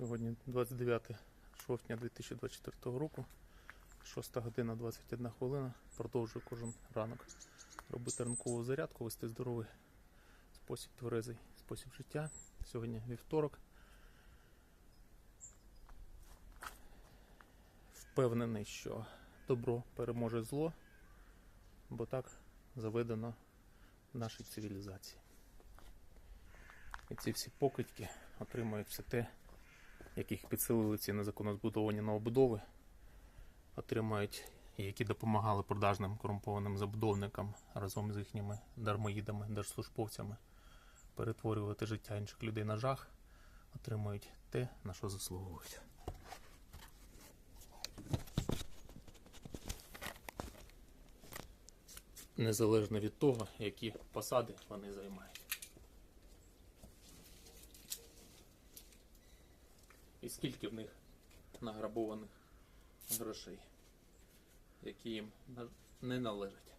Сьогодні 29 жовтня 2024 року, 6 година 21 хвилина. Продовжую кожен ранок робити ранкову зарядку, вести здоровий спосіб тверезий спосіб життя. Сьогодні вівторок. Впевнений, що добро переможе зло, бо так заведено в нашій цивілізації. І ці всі покидьки отримують все те, яких підсилили ці незаконно збудовані новобудови, отримають які допомагали продажним корумпованим забудовникам разом з їхніми дармоїдами, держслужбовцями перетворювати життя інших людей на жах, отримують те, на що заслуговують. Незалежно від того, які посади вони займають. І скільки в них награбованих грошей, які їм не належать.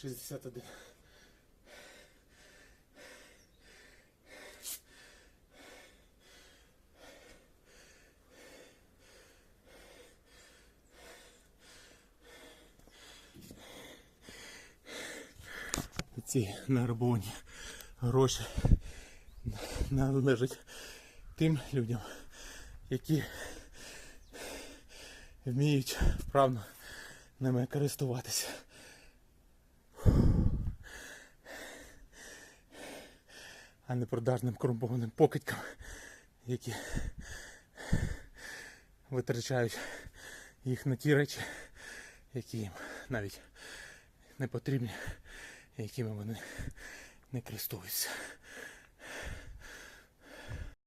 Шістдесят один. Ці награбовані гроші належать тим людям, які вміють вправно ними користуватися. А не продажним корумпованим покидькам, які витрачають їх на ті речі, які їм навіть не потрібні, якими вони не користуються.